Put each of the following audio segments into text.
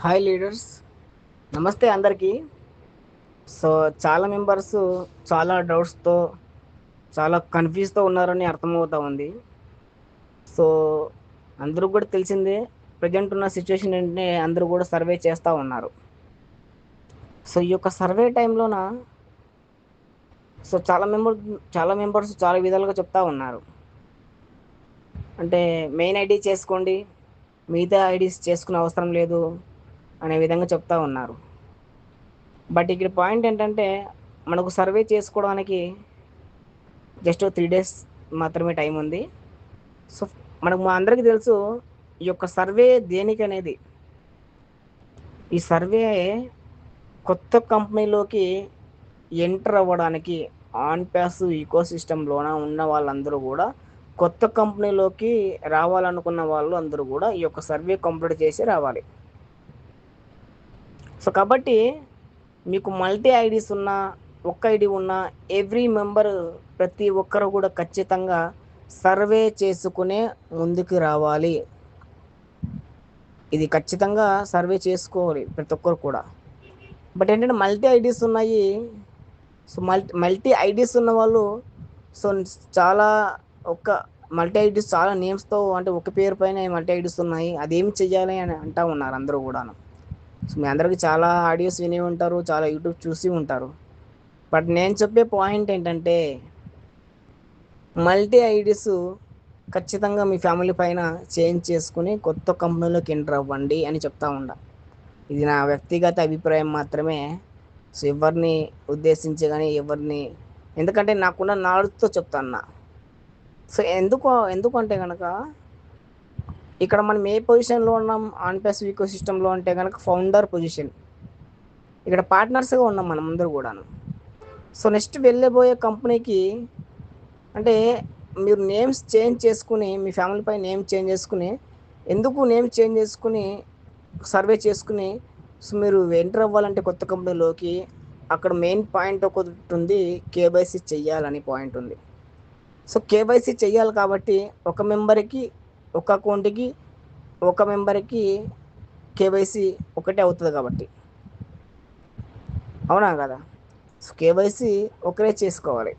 Hi leaders. నమస్తే అందరికీ. So చాలా మెంబర్స్ చాలా డౌట్స్తో చాలా కన్ఫ్యూజ్తో ఉన్నారని అర్థమవుతా ఉంది. సో అందరూ కూడా తెలిసిందే ప్రజెంట్ ఉన్న సిచ్యువేషన్ ఏంటంటే అందరూ కూడా సర్వే చేస్తూ ఉన్నారు. సో ఈ యొక్క సర్వే టైంలోన సో చాలా మెంబర్ చాలా మెంబర్స్ చాలా విధాలుగా చెప్తా ఉన్నారు. అంటే మెయిన్ ఐడి చేసుకోండి మిగతా ఐడీస్ చేసుకునే అవసరం లేదు. అనే విధంగా చెప్తా ఉన్నారు. బట్ ఇక్కడ పాయింట్ ఏంటంటే మనకు సర్వే చేసుకోవడానికి జస్ట్ త్రీ డేస్ మాత్రమే టైం ఉంది. సో మనకు మా అందరికీ తెలుసు ఈ యొక్క సర్వే దేనికి అనేది? ఈ సర్వే కొత్త కంపెనీలోకి ఎంటర్ అవ్వడానికి ఆన్ ప్యాస్ ఈకో సిస్టంలోన ఉన్న వాళ్ళందరూ కూడా కొత్త కంపెనీలోకి రావాలనుకున్న వాళ్ళు అందరూ కూడా ఈ యొక్క సర్వే కంప్లీట్ చేసి రావాలి. సో కాబట్టి మీకు మల్టీ ఐడీస్ ఉన్న ఒక్క ఐడి ఉన్న ఎవ్రీ మెంబర్ ప్రతి ఒక్కరు కూడా ఖచ్చితంగా సర్వే చేసుకునే ముందుకు రావాలి. ఇది ఖచ్చితంగా సర్వే చేసుకోవాలి ప్రతి ఒక్కరు కూడా. బట్ ఏంటంటే మల్టీ ఐడీస్ ఉన్నాయి. సో మల్టీ మల్టీ ఐడీస్ ఉన్న వాళ్ళు సో చాలా ఒక్క మల్టీ ఐడీస్ చాలా నేమ్స్తో అంటే ఒక పేరు పైన మల్టీ ఐడీస్ ఉన్నాయి. అదేమి చెయ్యాలి అని అంటా ఉన్నారు అందరూ కూడాను. సో మీ అందరికీ చాలా ఆడియోస్ విని ఉంటారు చాలా యూట్యూబ్ చూసి ఉంటారు. బట్ నేను చెప్పే పాయింట్ ఏంటంటే మల్టీ ఐడీస్ ఖచ్చితంగా మీ ఫ్యామిలీ పైన చేంజ్ చేసుకుని కొత్త కంపెనీలోకి ఎంటర్ అవ్వండి అని చెప్తా ఉండ. ఇది నా వ్యక్తిగత అభిప్రాయం మాత్రమే. సో ఎవరిని ఉద్దేశించి కానీ ఎవరిని ఎందుకంటే నాకున్న నాలెడ్జ్తో చెప్తాను సో ఎందుకు ఎందుకు అంటే కనుక ఇక్కడ మనం ఏ పొజిషన్లో ఉన్నాం? ఆన్ ప్లస్ వీకో సిస్టంలో అంటే కనుక ఫౌండర్ పొజిషన్ ఇక్కడ పార్ట్నర్స్గా ఉన్నాం మనం అందరూ కూడాను. సో నెక్స్ట్ వెళ్ళబోయే కంపెనీకి అంటే మీరు నేమ్స్ చేంజ్ చేసుకుని మీ ఫ్యామిలీ పై నేమ్ చేంజ్ చేసుకుని ఎందుకు నేమ్ చేంజ్ చేసుకుని సర్వే చేసుకుని సో మీరు ఎంటర్ అవ్వాలంటే కొత్త కంపెనీలోకి అక్కడ మెయిన్ పాయింట్ ఒకటి ఉంది కేవైసీ చెయ్యాలని పాయింట్ ఉంది. సో కేవైసీ చెయ్యాలి కాబట్టి ఒక మెంబర్కి ఒక అకౌంట్కి ఒక మెంబర్కి కేవైసీ ఒకటే అవుతుంది కాబట్టి. అవునా కదా? సో కేవైసీ ఒకరే చేసుకోవాలి.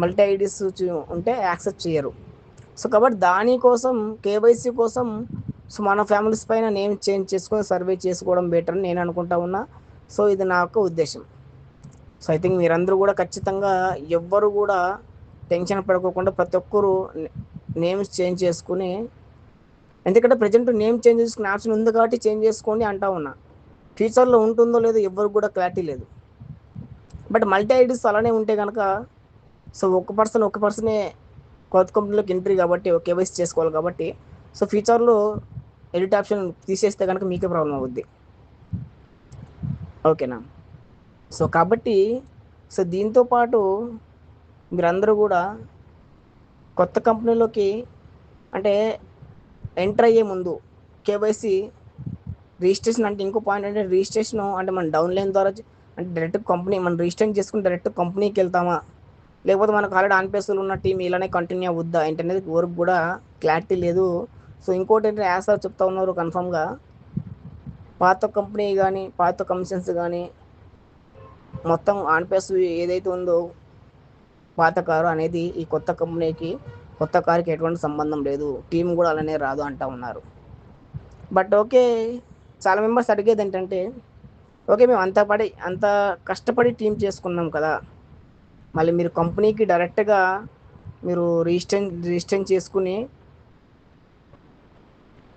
మల్టీ ఐడీస్ ఉంటే యాక్సెప్ట్ చేయరు. సో కాబట్టి దానికోసం కేవైసీ కోసం సో మన ఫ్యామిలీస్ పైన నేమ్ చేంజ్ చేసుకొని సర్వే చేసుకోవడం బెటర్ అని నేను అనుకుంటా ఉన్నా. సో ఇది నా యొక్క ఉద్దేశం. సో ఐ థింక్ మీరందరూ కూడా ఖచ్చితంగా ఎవ్వరు కూడా టెన్షన్ పడుకోకుండా ప్రతి ఒక్కరూ నేమ్స్ చేంజ్ చేసుకుని ఎందుకంటే ప్రజెంట్ నేమ్ చేంజ్ చేసుకునే ఆప్షన్ ఉంది కాబట్టి చేంజ్ చేసుకోండి అంటా ఉన్నా. ఫ్యూచర్లో ఉంటుందో లేదో ఎవరికి కూడా క్లారిటీ లేదు. బట్ మల్టీ ఐడీస్ అలానే ఉంటే కనుక సో ఒక పర్సన్ ఒక పర్సనే కొత్త కంపెనీలోకి ఎంట్రీ కాబట్టి కేవైసీ చేసుకోవాలి కాబట్టి సో ఫ్యూచర్లో ఎడిట్ ఆప్షన్ తీసేస్తే కనుక మీకే ప్రాబ్లం అవుద్ది. ఓకేనా సో కాబట్టి సో దీంతో పాటు మీరందరూ కూడా కొత్త కంపెనీలోకి అంటే ఎంటర్ అయ్యే ముందు కేవైసీ రిజిస్ట్రేషన్ అంటే ఇంకో పాయింట్ అంటే రిజిస్ట్రేషన్ అంటే మనం డౌన్లైన్ ద్వారా అంటే డైరెక్ట్ కంపెనీ మనం రిజిస్ట్రేషన్ చేసుకుని డైరెక్ట్ కంపెనీకి వెళ్తామా? లేకపోతే మనకు ఆల్రెడీ ఆన్ ఉన్న టీం ఇలానే కంటిన్యూ అవుద్దా? ఏంటనేది వరకు కూడా క్లారిటీ లేదు. సో ఇంకోటి ఏంటంటే యాజ్ సార్ చెప్తా ఉన్నారు కన్ఫామ్గా పాత కంపెనీ కానీ పాత కమిషన్స్ కానీ మొత్తం ఆన్పేస్ ఏదైతే ఉందో పాత కారు అనేది ఈ కొత్త కంపెనీకి కొత్త కార్కి ఎటువంటి సంబంధం లేదు. టీం కూడా అలానే రాదు అంటా ఉన్నారు. బట్ ఓకే చాలా మెంబర్స్ అడిగేది ఏంటంటే ఓకే మేము అంత పడి అంత కష్టపడి టీం చేసుకున్నాం కదా. మళ్ళీ మీరు కంపెనీకి డైరెక్ట్గా మీరు రిజిస్టర్ రిజిస్టర్ చేసుకుని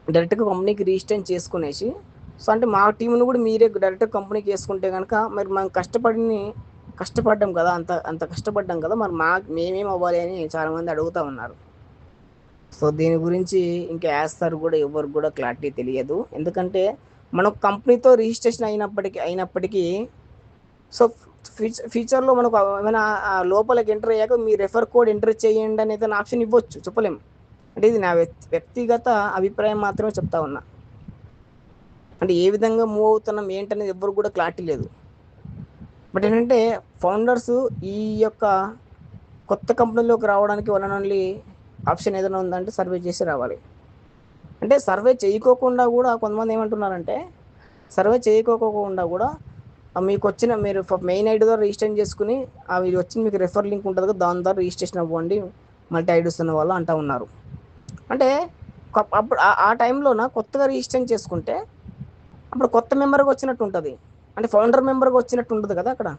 డైరెక్ట్గా కంపెనీకి రిజిస్టర్ చేసుకునేసి సో అంటే మా టీంను కూడా మీరే డైరెక్ట్ కంపెనీకి వేసుకుంటే కనుక మరి మనం కష్టపడిని కష్టపడ్డాం కదా అంత అంత కష్టపడ్డాం కదా మరి మా మేమేం అవ్వాలి అని చాలామంది అడుగుతూ ఉన్నారు. సో దీని గురించి ఇంకా వేస్తారు కూడా ఎవరు కూడా క్లారిటీ తెలియదు. ఎందుకంటే మనం కంపెనీతో రిజిస్ట్రేషన్ అయినప్పటికీ అయినప్పటికీ సో ఫ్యూచర్ ఫ్యూచర్లో మనకు ఏమైనా లోపలికి ఎంటర్ అయ్యాక మీ రెఫర్ కోడ్ ఎంటర్ చేయండి అనేది ఆప్షన్ ఇవ్వచ్చు చెప్పలేము అంటే ఇది నా వ్యక్తిగత అభిప్రాయం మాత్రమే చెప్తా ఉన్నా. అంటే ఏ విధంగా మూవ్ అవుతున్నాం ఏంటనేది ఎవరు కూడా క్లారిటీ లేదు. బట్ ఏంటంటే ఫౌండర్స్ ఈ యొక్క కొత్త కంపెనీలోకి రావడానికి వన్ అండ్ ఓన్లీ ఆప్షన్ ఏదైనా ఉందంటే సర్వే చేసి రావాలి. అంటే సర్వే చేయకోకుండా కూడా కొంతమంది ఏమంటున్నారంటే సర్వే చేయకోకుండా కూడా మీకు వచ్చిన మీరు మెయిన్ ఐడి ద్వారా రిజిస్ట్రేషన్ చేసుకుని ఆ మీరు వచ్చిన మీకు రెఫర్ లింక్ ఉంటుంది కదా దాని ద్వారా రిజిస్ట్రేషన్ అవ్వండి మల్టీ ఐడీస్ ఉన్న వాళ్ళు అంటూ ఉన్నారు. అంటే అప్పుడు ఆ- టైంలోన కొత్తగా రిజిస్ట్రేషన్ చేసుకుంటే అప్పుడు కొత్త మెంబర్గా వచ్చినట్టు ఉంటుంది. అంటే ఫౌండర్ మెంబర్గా వచ్చినట్టు ఉంటుంది కదా అక్కడ.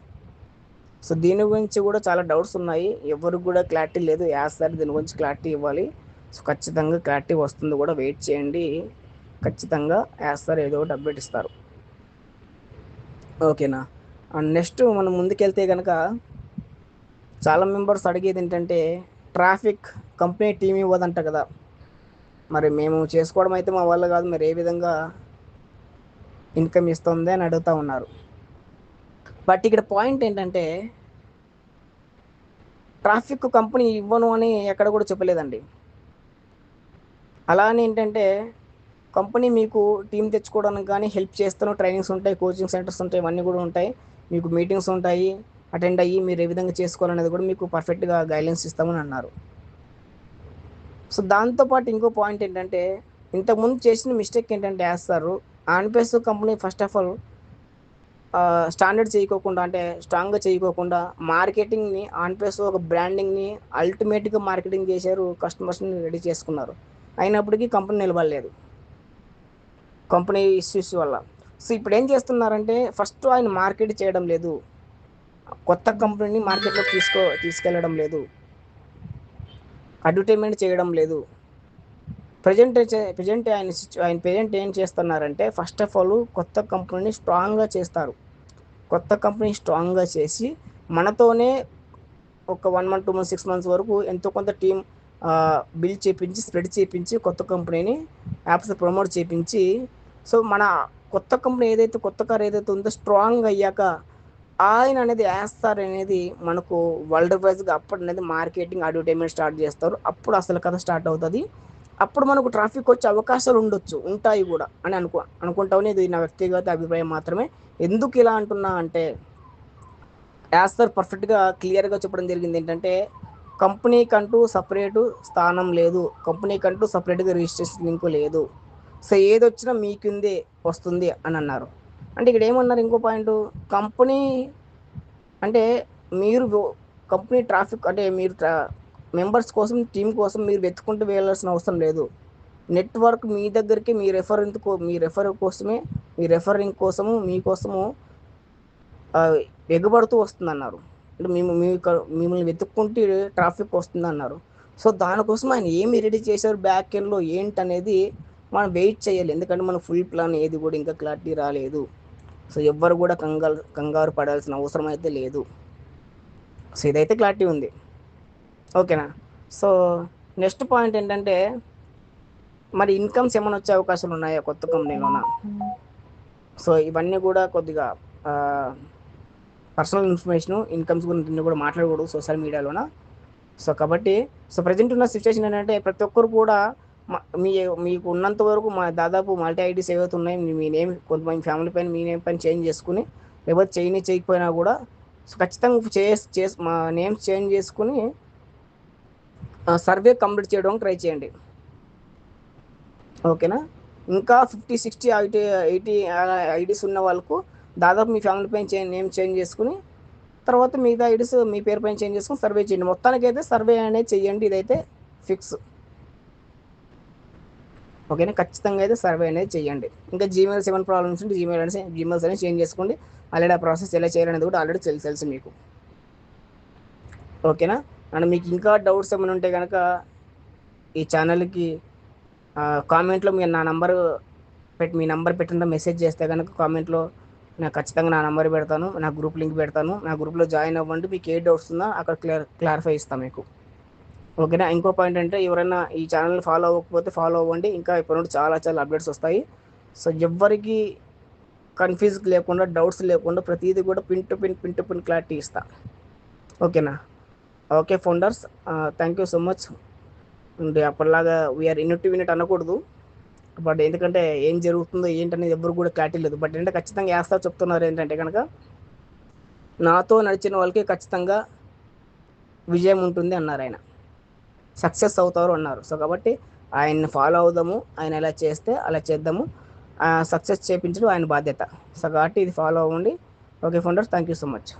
సో దీని గురించి కూడా చాలా డౌట్స్ ఉన్నాయి. ఎవరికి కూడా క్లారిటీ లేదు. యాజ్ సార్ దీని గురించి క్లారిటీ ఇవ్వాలి. సో ఖచ్చితంగా క్లారిటీ వస్తుంది కూడా వెయిట్ చేయండి. ఖచ్చితంగా యాజ్ సార్ ఏదో ఒకటి అప్డేట్ ఇస్తారు. ఓకేనా అండ్ నెక్స్ట్ మనం ముందుకెళ్తే కనుక చాలా మెంబర్స్ అడిగేది ఏంటంటే ట్రాఫిక్ కంపెనీ టీం ఇవ్వదంట కదా. మరి మేము చేసుకోవడం అయితే మా వల్ల కాదు. మరి ఏ విధంగా ఇన్కమ్ ఇస్తుంది అని అడుగుతూ ఉన్నారు. బట్ ఇక్కడ పాయింట్ ఏంటంటే ట్రాఫిక్ కంపెనీ ఇవ్వను అని ఎక్కడ కూడా చెప్పలేదండి. అలానే ఏంటంటే కంపెనీ మీకు టీం తెచ్చుకోవడానికి కానీ హెల్ప్ చేస్తాను. ట్రైనింగ్స్ ఉంటాయి కోచింగ్ సెంటర్స్ ఉంటాయి ఇవన్నీ కూడా ఉంటాయి. మీకు మీటింగ్స్ ఉంటాయి అటెండ్ అయ్యి మీరు ఏ విధంగా చేసుకోవాలనేది కూడా మీకు పర్ఫెక్ట్గా గైడెన్స్ ఇస్తామని అన్నారు. సో దాంతోపాటు ఇంకో పాయింట్ ఏంటంటే ఇంతకుముందు చేసిన మిస్టేక్ ఏంటంటే వేస్తారు ఆన్పేస్ company first of all standard చేయకోకుండా అంటే స్ట్రాంగ్గా చేయకోకుండా మార్కెటింగ్ని ఆన్పేస్ ఒక బ్రాండింగ్ని అల్టిమేట్గా మార్కెటింగ్ చేశారు కస్టమర్స్ని రెడీ చేసుకున్నారు. అయినప్పటికీ కంపెనీ నిలబడలేదు. కంపెనీ ఇష్యూస్ వల్ల. సో ఇప్పుడు ఏం చేస్తున్నారంటే ఫస్ట్ ఆయన మార్కెట్ చేయడం లేదు. కొత్త కంపెనీని మార్కెట్లో తీసుకో తీసుకెళ్ళడం లేదు. అడ్వర్టైజ్మెంట్ చేయడం లేదు. ప్రజెంట్ ప్రజెంట్ ఆయన ఆయన ప్రజెంట్ ఏం చేస్తున్నారంటే ఫస్ట్ ఆఫ్ ఆల్ కొత్త కంపెనీని స్ట్రాంగ్గా చేస్తారు. కొత్త కంపెనీ స్ట్రాంగ్గా చేసి మనతోనే ఒక one month two month six months వరకు ఎంతో కొంత టీం బిల్డ్ చేపించి స్ప్రెడ్ చేపించి కొత్త కంపెనీని యాప్స్ ప్రమోట్ చేపించి సో మన కొత్త కంపెనీ ఏదైతే కొత్త కార్ ఏదైతే ఉందో స్ట్రాంగ్ అయ్యాక ఆయన అనేది వేస్తారు అనేది మనకు వరల్డ్ వైజ్గా అప్పుడు అనేది మార్కెటింగ్ అడ్వర్టైజ్మెంట్ స్టార్ట్ చేస్తారు. అప్పుడు అసలు కథ స్టార్ట్ అవుతుంది. అప్పుడు మనకు ట్రాఫిక్ వచ్చే అవకాశాలు ఉండొచ్చు ఉంటాయి కూడా అని అనుకో అనుకుంటామని ఇది నా వ్యక్తిగత అభిప్రాయం మాత్రమే. ఎందుకు ఇలా అంటున్నా అంటే యాజ్ సార్ పర్ఫెక్ట్గా క్లియర్గా చెప్పడం జరిగింది ఏంటంటే కంపెనీకంటూ సపరేటు స్థానం లేదు. కంపెనీకంటూ సపరేట్గా రిజిస్ట్రేషన్ లింక్ లేదు. సో ఏది వచ్చినా మీ కిందే వస్తుంది అని అన్నారు. అంటే ఇక్కడ ఏమన్నారు ఇంకో పాయింట్ కంపెనీ అంటే మీరు కంపెనీ ట్రాఫిక్ అంటే మీరు మెంబర్స్ కోసం టీం కోసం మీరు వెతుకుంటూ వెళ్ళాల్సిన అవసరం లేదు. నెట్వర్క్ మీ దగ్గరికి మీ రెఫరెన్స్ మీ రెఫర్ కోసమే మీ రెఫరింగ్ కోసము మీకోసము ఎగబడుతూ వస్తుంది అన్నారు అంటే మేము మీ మిమ్మల్ని వెతుక్కుంటే ట్రాఫిక్ వస్తుంది అన్నారు సో దానికోసం ఆయన ఏమి రెడీ చేశారు బ్యాక్ ఎండ్లో అనేది మనం వెయిట్ చేయాలి. ఎందుకంటే మన ఫుల్ ప్లాన్ ఏది కూడా ఇంకా క్లారిటీ రాలేదు. సో ఎవ్వరు కూడా కంగారు కంగారు పడాల్సిన అవసరం అయితే లేదు. సో ఇదైతే క్లారిటీ ఉంది. ఓకేనా? సో నెక్స్ట్ పాయింట్ ఏంటంటే మరి ఇన్కమ్స్ ఏమైనా వచ్చే అవకాశాలు ఉన్నాయా? కొత్త కంపెనీలోన సో ఇవన్నీ కూడా కొద్దిగా పర్సనల్ ఇన్ఫర్మేషన్ ఇన్కమ్స్ గురించి కూడా మాట్లాడకూడదు సోషల్ మీడియాలోన సో కాబట్టి సో ప్రజెంట్ ఉన్న సిచ్యువేషన్ ఏంటంటే ప్రతి ఒక్కరు కూడా మీ మీకు ఉన్నంత వరకు మా దాదాపు మల్టీ ఐడీస్ ఏవైతే ఉన్నాయో మీ- మీ నేమ్ కొంతమంది ఫ్యామిలీ పైన మీ నేమ్ పైన చేంజ్ చేసుకుని లేకపోతే చేయని చేయకపోయినా కూడా సో ఖచ్చితంగా చేసి చేసి మా నేమ్స్ చేంజ్ చేసుకుని సర్వే కంప్లీట్ చేయడానికి ట్రై చేయండి. ఓకేనా? ఇంకా fifty sixty IT eighty IDs ఉన్న వాళ్ళకు దాదాపు మీ ఫ్యామిలీ పైన చేంజ్ నేమ్ చేంజ్ చేసుకుని తర్వాత మిగతా ఐడీస్ మీ పేరు పైన చేంజ్ చేసుకుని సర్వే చేయండి. మొత్తానికైతే సర్వే అనేది చేయండి. ఇదైతే ఫిక్స్. ఓకేనా? ఖచ్చితంగా అయితే సర్వే అనేది చేయండి. ఇంకా జీమెయిల్ సెవెన్ ప్రాబ్లమ్స్ ఉంటే జీమెయిల్ అనేది జీమెయిల్స్ అనేది చేంజ్ చేసుకోండి. ఆల్రెడీ ఆ ప్రాసెస్ ఎలా చేయాలనేది కూడా ఆల్రెడీ తెలుసు తెలుసు మీకు. ఓకేనా? అండ్ మీకు ఇంకా డౌట్స్ ఏమైనా ఉంటే కనుక ఈ ఛానల్కి కామెంట్లో మీరు నా నంబర్ పెట్టి మీ నంబర్ పెట్టిన మెసేజ్ చేస్తే కనుక కామెంట్లో నేను ఖచ్చితంగా నా నంబర్ పెడతాను నా గ్రూప్ లింక్ పెడతాను నా గ్రూప్లో జాయిన్ అవ్వండి మీకు ఏ డౌట్స్ ఉందో అక్కడ క్లియర్ క్లారిఫై ఇస్తాను మీకు. ఓకేనా? ఇంకో పాయింట్ అంటే ఎవరైనా ఈ ఛానల్ ఫాలో అవ్వకపోతే ఫాలో అవ్వండి ఇంకా ఇప్పుడు నుండి చాలా చాలా అప్డేట్స్ వస్తాయి. సో ఎవ్వరికి కన్ఫ్యూజ్ లేకుండా డౌట్స్ లేకుండా ప్రతిదీ కూడా pin to pin pin to pin clarity ఇస్తా. ఓకేనా? Okay founders thank you so much and అప్పటిలాగా we are in unit అనకూడదు. బట్ ఎందుకంటే ఏం జరుగుతుందో ఏంటనేది ఎవరు కూడా క్లారిటీ లేదు. బట్ ఏంటంటే ఖచ్చితంగా వేస్తా చెప్తున్నారు ఏంటంటే కనుక నాతో నడిచిన వాళ్ళకి ఖచ్చితంగా విజయం ఉంటుంది అన్నారు ఆయన. సక్సెస్ అవుతారు అన్నారు. సో కాబట్టి ఆయన్ని ఫాలో అవుదాము ఆయన ఎలా చేస్తే అలా చేద్దాము. సక్సెస్ చేయించడం ఆయన బాధ్యత. సో కాబట్టి ఇది ఫాలో అవ్వండి. Okay founders thank you so much